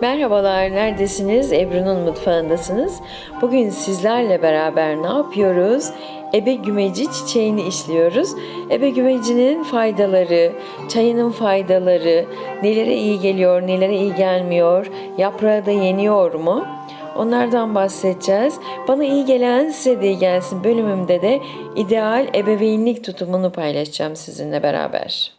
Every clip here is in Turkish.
Merhabalar, neredesiniz? Ebru'nun mutfağındasınız. Bugün sizlerle beraber ne yapıyoruz? Ebe gümeci çiçeğini işliyoruz. Ebe gümecinin faydaları, çayının faydaları, nelere iyi geliyor, nelere iyi gelmiyor, yaprağı da yeniyor mu? Onlardan bahsedeceğiz. Bana iyi gelen size de iyi gelsin bölümümde de ideal ebeveynlik tutumunu paylaşacağım sizinle beraber.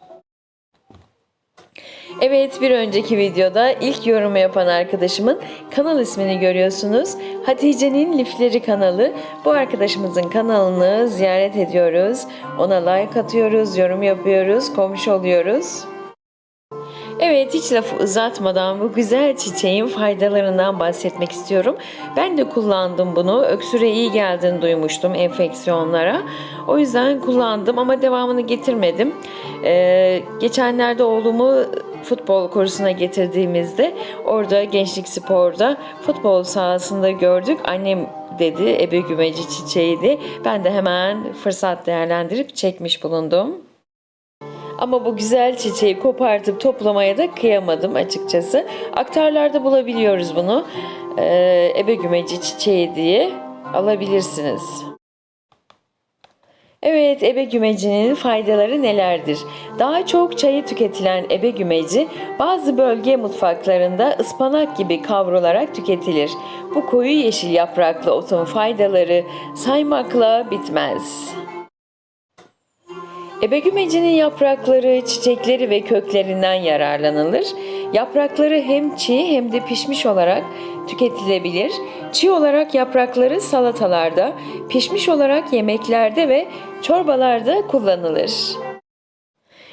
Evet bir önceki videoda ilk yorumu yapan arkadaşımın kanal ismini görüyorsunuz. Hatice'nin Lifleri kanalı. Bu arkadaşımızın kanalını ziyaret ediyoruz. Ona like atıyoruz, yorum yapıyoruz, komşu oluyoruz. Evet hiç lafı uzatmadan bu güzel çiçeğin faydalarından bahsetmek istiyorum. Ben de kullandım bunu. Öksüre iyi geldiğini duymuştum enfeksiyonlara. O yüzden kullandım ama devamını getirmedim. Ee, geçenlerde oğlumu futbol kursuna getirdiğimizde orada gençlik sporda futbol sahasında gördük. Annem dedi ebe gümeci çiçeğiydi. Ben de hemen fırsat değerlendirip çekmiş bulundum. Ama bu güzel çiçeği kopartıp toplamaya da kıyamadım açıkçası. Aktarlarda bulabiliyoruz bunu. Ee, ebe gümeci çiçeği diye alabilirsiniz. Evet, ebe gümecinin faydaları nelerdir? Daha çok çayı tüketilen ebe gümeci bazı bölge mutfaklarında ıspanak gibi kavrularak tüketilir. Bu koyu yeşil yapraklı otun faydaları saymakla bitmez. Ebegümecinin yaprakları, çiçekleri ve köklerinden yararlanılır. Yaprakları hem çiğ hem de pişmiş olarak tüketilebilir. Çiğ olarak yaprakları salatalarda, pişmiş olarak yemeklerde ve çorbalarda kullanılır.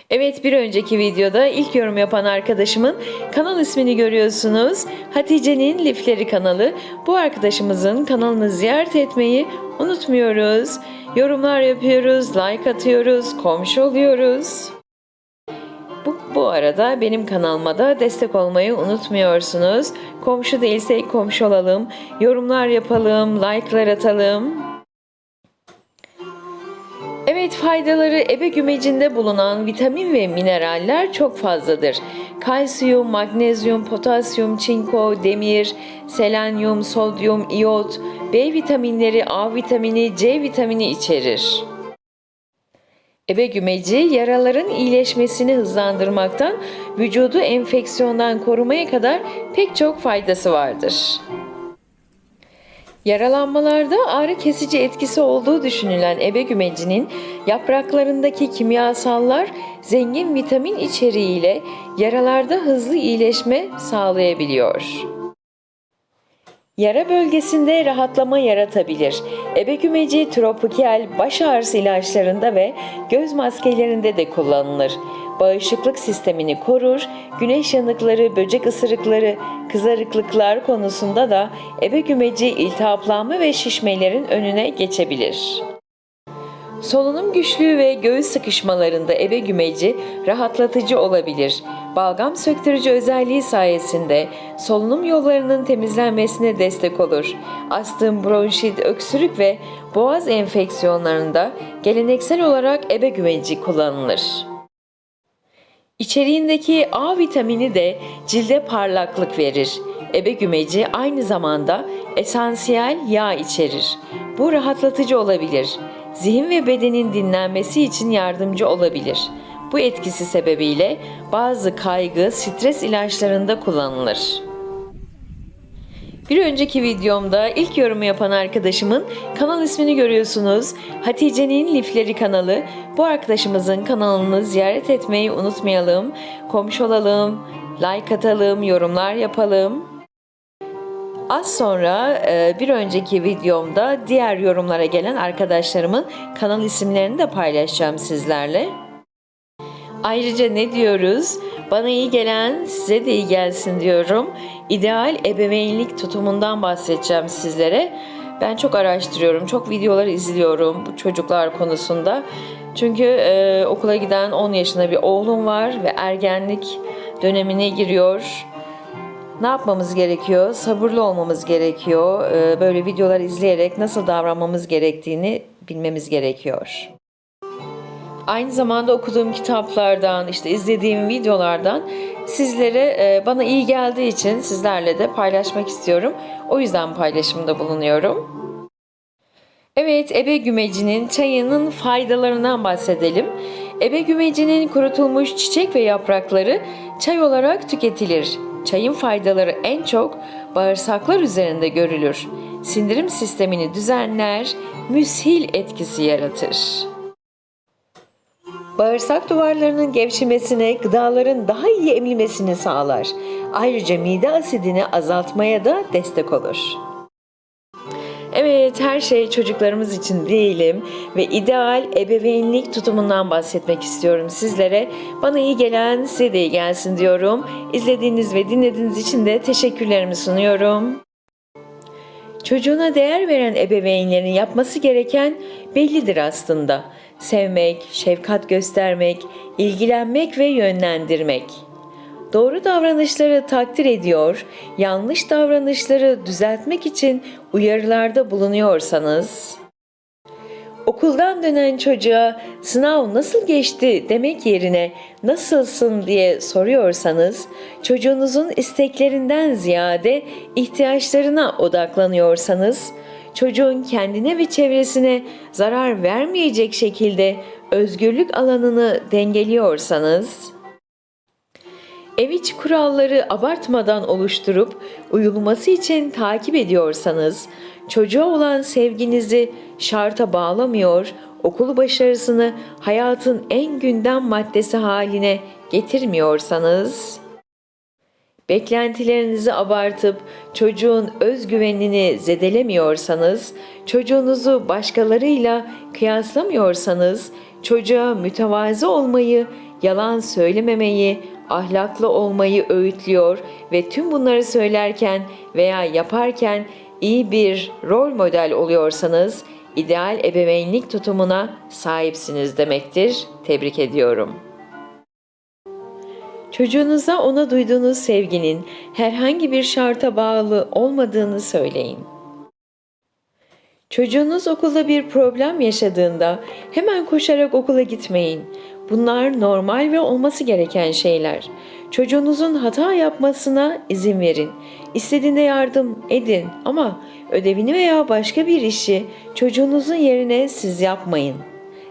Evet bir önceki videoda ilk yorum yapan arkadaşımın kanal ismini görüyorsunuz. Hatice'nin Lifleri kanalı. Bu arkadaşımızın kanalını ziyaret etmeyi unutmuyoruz. Yorumlar yapıyoruz, like atıyoruz, komşu oluyoruz. Bu, bu arada benim kanalıma da destek olmayı unutmuyorsunuz. Komşu değilsek komşu olalım, yorumlar yapalım, like'lar atalım. Evet faydaları ebe gümecinde bulunan vitamin ve mineraller çok fazladır. Kalsiyum, magnezyum, potasyum, çinko, demir, selenyum, sodyum, iyot, B vitaminleri, A vitamini, C vitamini içerir. Ebe gümeci yaraların iyileşmesini hızlandırmaktan vücudu enfeksiyondan korumaya kadar pek çok faydası vardır. Yaralanmalarda ağrı kesici etkisi olduğu düşünülen ebe gümecinin yapraklarındaki kimyasallar zengin vitamin içeriğiyle yaralarda hızlı iyileşme sağlayabiliyor. Yara bölgesinde rahatlama yaratabilir. Ebe gümeci tropikal baş ağrısı ilaçlarında ve göz maskelerinde de kullanılır. Bağışıklık sistemini korur, güneş yanıkları, böcek ısırıkları, kızarıklıklar konusunda da ebe gümeci iltihaplanma ve şişmelerin önüne geçebilir. Solunum güçlüğü ve göğüs sıkışmalarında ebe gümeci rahatlatıcı olabilir. Balgam söktürücü özelliği sayesinde solunum yollarının temizlenmesine destek olur. Astım, bronşit, öksürük ve boğaz enfeksiyonlarında geleneksel olarak ebe gümeci kullanılır. İçeriğindeki A vitamini de cilde parlaklık verir. Ebe gümeci aynı zamanda esansiyel yağ içerir. Bu rahatlatıcı olabilir. Zihin ve bedenin dinlenmesi için yardımcı olabilir. Bu etkisi sebebiyle bazı kaygı, stres ilaçlarında kullanılır. Bir önceki videomda ilk yorumu yapan arkadaşımın kanal ismini görüyorsunuz. Hatice'nin Lifleri kanalı. Bu arkadaşımızın kanalını ziyaret etmeyi unutmayalım. Komşu olalım, like atalım, yorumlar yapalım. Az sonra e, bir önceki videomda diğer yorumlara gelen arkadaşlarımın kanal isimlerini de paylaşacağım sizlerle. Ayrıca ne diyoruz? Bana iyi gelen size de iyi gelsin diyorum. İdeal ebeveynlik tutumundan bahsedeceğim sizlere. Ben çok araştırıyorum, çok videolar izliyorum bu çocuklar konusunda. Çünkü e, okula giden 10 yaşında bir oğlum var ve ergenlik dönemine giriyor. Ne yapmamız gerekiyor? Sabırlı olmamız gerekiyor. E, böyle videolar izleyerek nasıl davranmamız gerektiğini bilmemiz gerekiyor. Aynı zamanda okuduğum kitaplardan, işte izlediğim videolardan sizlere e, bana iyi geldiği için sizlerle de paylaşmak istiyorum. O yüzden paylaşımda bulunuyorum. Evet, ebe gümecinin çayının faydalarından bahsedelim. Ebe gümecinin kurutulmuş çiçek ve yaprakları çay olarak tüketilir. Çayın faydaları en çok bağırsaklar üzerinde görülür. Sindirim sistemini düzenler, müshil etkisi yaratır. Bağırsak duvarlarının gevşemesine, gıdaların daha iyi emilmesini sağlar. Ayrıca mide asidini azaltmaya da destek olur. Evet, her şey çocuklarımız için diyelim ve ideal ebeveynlik tutumundan bahsetmek istiyorum sizlere. Bana iyi gelen size de iyi gelsin diyorum. İzlediğiniz ve dinlediğiniz için de teşekkürlerimi sunuyorum. Çocuğuna değer veren ebeveynlerin yapması gereken bellidir aslında. Sevmek, şefkat göstermek, ilgilenmek ve yönlendirmek. Doğru davranışları takdir ediyor, yanlış davranışları düzeltmek için uyarılarda bulunuyorsanız, okuldan dönen çocuğa sınav nasıl geçti demek yerine nasılsın diye soruyorsanız, çocuğunuzun isteklerinden ziyade ihtiyaçlarına odaklanıyorsanız, çocuğun kendine ve çevresine zarar vermeyecek şekilde özgürlük alanını dengeliyorsanız, Ev içi kuralları abartmadan oluşturup uyulması için takip ediyorsanız, çocuğa olan sevginizi şarta bağlamıyor, okul başarısını hayatın en gündem maddesi haline getirmiyorsanız, beklentilerinizi abartıp çocuğun özgüvenini zedelemiyorsanız, çocuğunuzu başkalarıyla kıyaslamıyorsanız, çocuğa mütevazı olmayı, yalan söylememeyi, ahlaklı olmayı öğütlüyor ve tüm bunları söylerken veya yaparken iyi bir rol model oluyorsanız ideal ebeveynlik tutumuna sahipsiniz demektir. Tebrik ediyorum. Çocuğunuza ona duyduğunuz sevginin herhangi bir şarta bağlı olmadığını söyleyin. Çocuğunuz okulda bir problem yaşadığında hemen koşarak okula gitmeyin. Bunlar normal ve olması gereken şeyler. Çocuğunuzun hata yapmasına izin verin. İstediğinde yardım edin ama ödevini veya başka bir işi çocuğunuzun yerine siz yapmayın.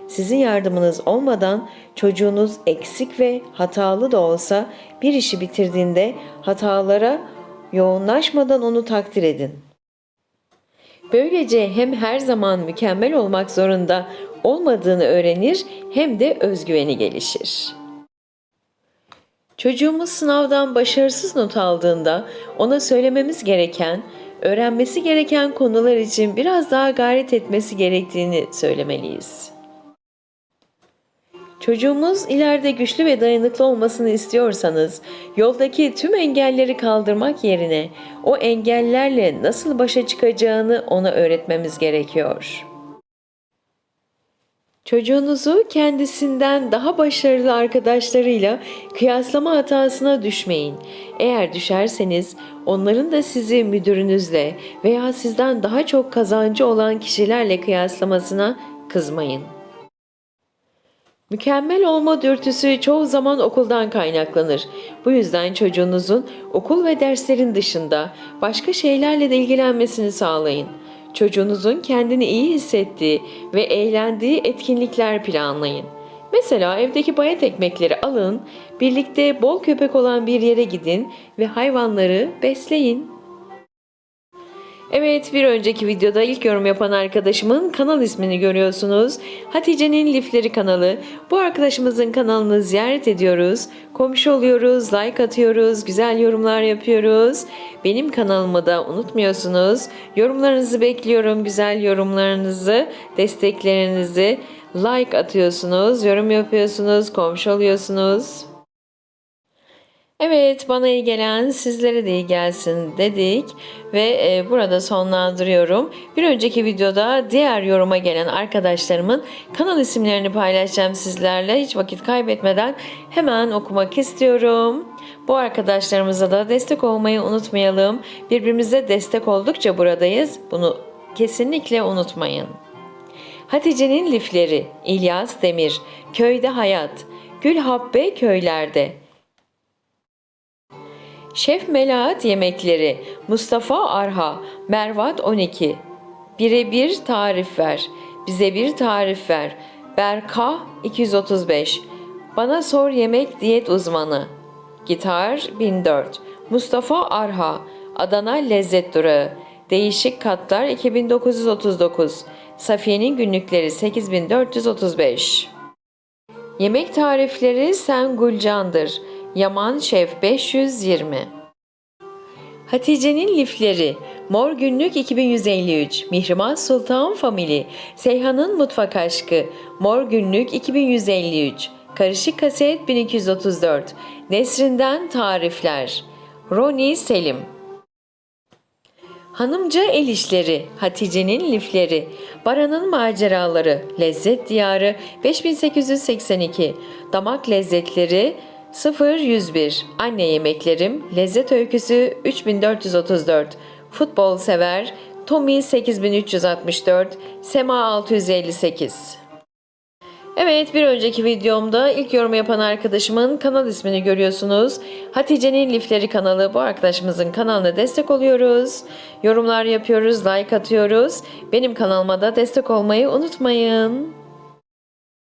Sizin yardımınız olmadan çocuğunuz eksik ve hatalı da olsa bir işi bitirdiğinde hatalara yoğunlaşmadan onu takdir edin. Böylece hem her zaman mükemmel olmak zorunda olmadığını öğrenir hem de özgüveni gelişir. Çocuğumuz sınavdan başarısız not aldığında ona söylememiz gereken, öğrenmesi gereken konular için biraz daha gayret etmesi gerektiğini söylemeliyiz. Çocuğumuz ileride güçlü ve dayanıklı olmasını istiyorsanız, yoldaki tüm engelleri kaldırmak yerine o engellerle nasıl başa çıkacağını ona öğretmemiz gerekiyor. Çocuğunuzu kendisinden daha başarılı arkadaşlarıyla kıyaslama hatasına düşmeyin. Eğer düşerseniz onların da sizi müdürünüzle veya sizden daha çok kazancı olan kişilerle kıyaslamasına kızmayın. Mükemmel olma dürtüsü çoğu zaman okuldan kaynaklanır. Bu yüzden çocuğunuzun okul ve derslerin dışında başka şeylerle de ilgilenmesini sağlayın. Çocuğunuzun kendini iyi hissettiği ve eğlendiği etkinlikler planlayın. Mesela evdeki bayat ekmekleri alın, birlikte bol köpek olan bir yere gidin ve hayvanları besleyin. Evet bir önceki videoda ilk yorum yapan arkadaşımın kanal ismini görüyorsunuz. Hatice'nin Lifleri kanalı. Bu arkadaşımızın kanalını ziyaret ediyoruz. Komşu oluyoruz, like atıyoruz, güzel yorumlar yapıyoruz. Benim kanalımı da unutmuyorsunuz. Yorumlarınızı bekliyorum, güzel yorumlarınızı, desteklerinizi. Like atıyorsunuz, yorum yapıyorsunuz, komşu oluyorsunuz. Evet bana iyi gelen sizlere de iyi gelsin dedik ve e, burada sonlandırıyorum. Bir önceki videoda diğer yoruma gelen arkadaşlarımın kanal isimlerini paylaşacağım sizlerle. Hiç vakit kaybetmeden hemen okumak istiyorum. Bu arkadaşlarımıza da destek olmayı unutmayalım. Birbirimize destek oldukça buradayız. Bunu kesinlikle unutmayın. Hatice'nin lifleri, İlyas Demir, Köyde Hayat, Gül Habbe Köylerde. Şef Melahat Yemekleri, Mustafa Arha, Mervat 12. Birebir tarif ver, bize bir tarif ver. Berka 235. Bana sor yemek diyet uzmanı. Gitar 1004. Mustafa Arha, Adana Lezzet Durağı. Değişik Katlar 2939. Safiye'nin günlükleri 8435. Yemek tarifleri Sen Gülcan'dır. Yaman Şef 520. Hatice'nin lifleri, Mor Günlük 2153, Mihrimah Sultan Family, Seyhan'ın Mutfak Aşkı, Mor Günlük 2153, Karışık Kaset 1234, Nesrin'den Tarifler, Roni Selim. Hanımca El İşleri, Hatice'nin Lifleri, Baran'ın Maceraları, Lezzet Diyarı 5882, Damak Lezzetleri 0101, Anne Yemeklerim, Lezzet Öyküsü 3434, Futbol Sever, Tommy 8364, Sema 658. Evet bir önceki videomda ilk yorum yapan arkadaşımın kanal ismini görüyorsunuz. Hatice'nin Lifleri kanalı bu arkadaşımızın kanalına destek oluyoruz. Yorumlar yapıyoruz, like atıyoruz. Benim kanalıma da destek olmayı unutmayın.